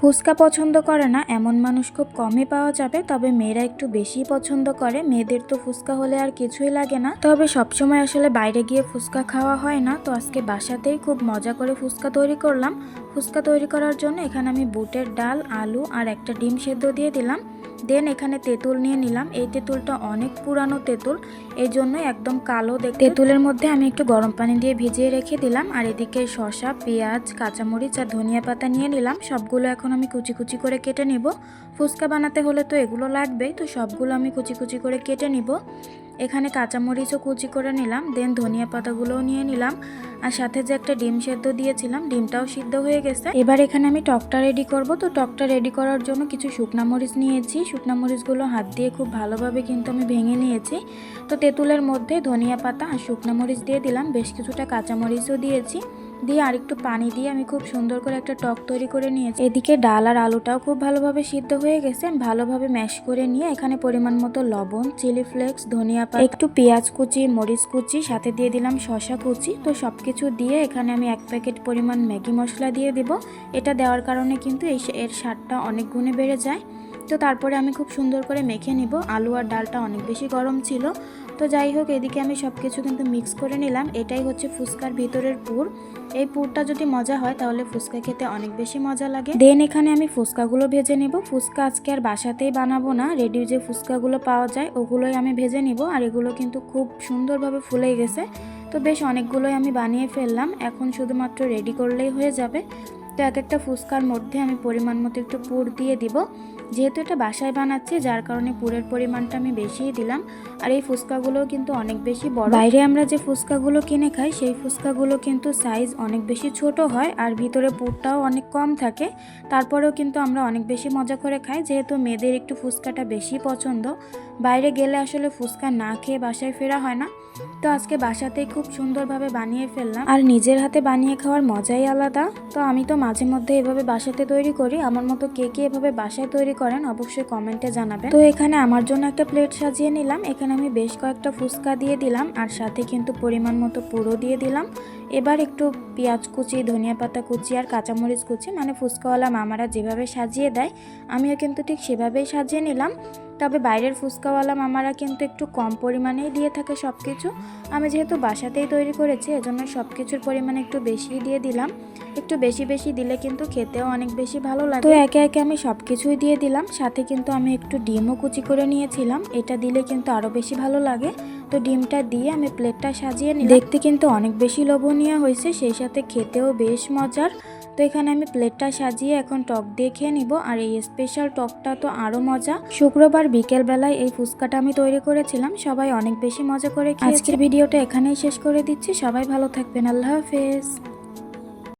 ফুচকা পছন্দ করে না, এমন মানুষ খুব কমই পাওয়া যাবে, তবে মেয়েরা একটু বেশি পছন্দ করে, মেয়েদের তো ফুচকা হলে আর কিছুই লাগে না। তবে সবসময় আসলে বাইরে গিয়ে ফুচকা খাওয়া হয় না, তো আজকে বাসাতেই খুব মজা করে ফুচকা তৈরি করলাম। ফুচকা তৈরি করার জন্য এখানে আমি বুটের ডাল, আলু আর একটা ডিম সেদ্ধ দিয়ে দিলাম। দেন এখানে তেঁতুল নিয়ে নিলাম। এই তেঁতুলটা অনেক পুরানো তেঁতুল, এই জন্য একদম কালো দেখ তেঁতুলের মধ্যে আমি একটু গরম পানি দিয়ে ভিজিয়ে রেখে দিলাম, আর এদিকে শশা পেঁয়াজ, কাঁচামরিচ আর ধনিয়া পাতা নিয়ে নিলাম। সবগুলো এখন আমি কুচি কুচি করে কেটে নিব। ফুচকা বানাতে হলে তো এগুলো লাগবেই, তো সবগুলো আমি কুচি কুচি করে কেটে নিব। এখানে কাঁচামরিচও কুচি করে নিলাম দেন ধনিয়া পাতাগুলোও নিয়ে নিলাম, আর সাথে যে একটা ডিম সেদ্ধ দিয়েছিলাম, ডিমটাও সিদ্ধ হয়ে গেছে। এবার এখানে আমি টকটা রেডি করব, তো টকটা রেডি করার জন্য কিছু শুকনা মরিচ নিয়েছি। শুকনা মরিচগুলো হাত দিয়ে খুব ভালোভাবে কিন্তু আমি ভেঙে নিয়েছি। তো তেঁতুলের মধ্যে ধনিয়া পাতা আর শুকনা মরিচ দিয়ে দিলাম, বেশ কিছুটা কাঁচামরিচও দিয়েছি। দিয়ে আরেকটু পানি দিয়ে আমি খুব সুন্দর করে একটা টক তৈরি করে নিয়েছি। এদিকে ডাল আর আলুটাও খুব ভালোভাবে সিদ্ধ হয়ে গেছে। ভালোভাবে ম্যাশ করে নিয়ে এখানে পরিমাণ মতো লবণ, চিলি ফ্লেক্স, ধনিয়া পাতা, একটু পেঁয়াজ কুচি, মরিচ কুচি, সাথে দিয়ে দিলাম শসা কুচি। তো সব কিছু দিয়ে এখানে আমি এক প্যাকেট পরিমাণ ম্যাগি মশলা দিয়ে দিব। এটা দেওয়ার কারণে কিন্তু এই এর স্বাদটা অনেক গুণে বেড়ে যায়। তো তারপরে আমি খুব সুন্দর করে মেখে নিব। আলু আর ডালটা অনেক বেশি গরম ছিল। তো যাই হোক, এদিকে আমি সব কিছু কিন্তু মিক্স করে নিলাম। এটাই হচ্ছে ফুচকার ভিতরের পুর। এই পুরটা যদি মজা হয়, তাহলে ফুচকা খেতে অনেক বেশি মজা লাগে। দেন এখানে আমি ফুচকাগুলো ভেজে নেব। ফুচকা আজকে আর বাসাতেই বানাবো না। রেডি যে ফুচকাগুলো পাওয়া যায়, ওগুলোই আমি ভেজে নিব। আর এগুলো কিন্তু খুব সুন্দরভাবে ফুলে গেছে। তো বেশ অনেকগুলোই আমি বানিয়ে ফেললাম। এখন শুধুমাত্র রেডি করলেই হয়ে যাবে। তো এক একটা ফুচকার মধ্যে আমি পরিমাণ মতো একটু পুর দিয়ে দিব। যেহেতু এটা বাসায় বানাচ্ছে, যার কারণে পুরের পরিমাণটা আমি বেশিই দিলাম। আর এই ফুচকাগুলোও কিন্তু অনেক বেশি বড়। বাইরে আমরা যে ফুচকাগুলো কিনে খাই, সেই ফুচকাগুলো কিন্তু সাইজ অনেক বেশি ছোট হয় আর ভিতরে পুরটাও অনেক কম থাকে। তারপরেও কিন্তু আমরা অনেক বেশি মজা করে খাই, যেহেতু মেয়েদের একটু ফুচকাটা বেশি পছন্দ। বাইরে গেলে আসলে ফুচকা না খেয়ে বাসায় ফেরা হয় না। তো আজকে বাসাতেই খুব সুন্দরভাবে বানিয়ে ফেললাম। আর নিজের হাতে বানিয়ে খাওয়ার মজাই আলাদা। তো আমি তো মাঝে মধ্যে এভাবে বাসাতে তৈরি করি। আমার মতো কে কে এভাবে বাসায় তৈরি করেন অবশ্যই কমেন্টে জানাবেন। তো এখানে আমার জন্য একটা প্লেট সাজিয়ে নিলাম। এখানে আমি বেশ কয়েকটা ফুচকা দিয়ে দিলাম। আর সাথে কিন্তু পরিমাণ মতো পুরো দিয়ে দিলাম। এবার একটু পেঁয়াজ কুচি, ধনিয়া পাতা কুচি আর কাঁচামরিচ কুচি মানে ফুচকাওয়ালা মামারা যেভাবে সাজিয়ে দেয়, আমিও কিন্তু ঠিক সেভাবেই সাজিয়ে নিলাম। তবে বাইরের ফুচকাওয়ালা মামারা কিন্তু একটু কম পরিমাণেই দিয়ে থাকে সব কিছু আমি যেহেতু বাসাতেই তৈরি করেছি, এজন্য সব কিছুর পরিমাণ একটু বেশি দিয়ে দিলাম। একটু বেশি বেশি দিলে কিন্তু খেতেও অনেক বেশি ভালো লাগে। তো একে একে আমি সব কিছুই দিয়ে দিলাম, সাথে কিন্তু আমি একটু ডিমও কুচি করে নিয়েছিলাম। এটা দিলে কিন্তু আরও বেশি ভালো লাগে। তো ডিমটা দিয়ে আমি প্লেটটা সাজিয়ে নিই দেখতে কিন্তু অনেক বেশি লোভনীয় হয়েছে, সেই সাথে খেতেও বেশ মজার। তো এখানে আমি প্লেটটা সাজিয়ে এখন টক দিয়ে খেয়ে নিব। আর এই স্পেশাল টকটা তো আরও মজা। শুক্রবার বিকেলবেলায় এই ফুচকাটা আমি তৈরি করেছিলাম। সবাই অনেক বেশি মজা করে খেয়ে আজকের ভিডিওটা এখানেই শেষ করে দিচ্ছি। সবাই ভালো থাকবেন। আল্লাহ হাফেজ।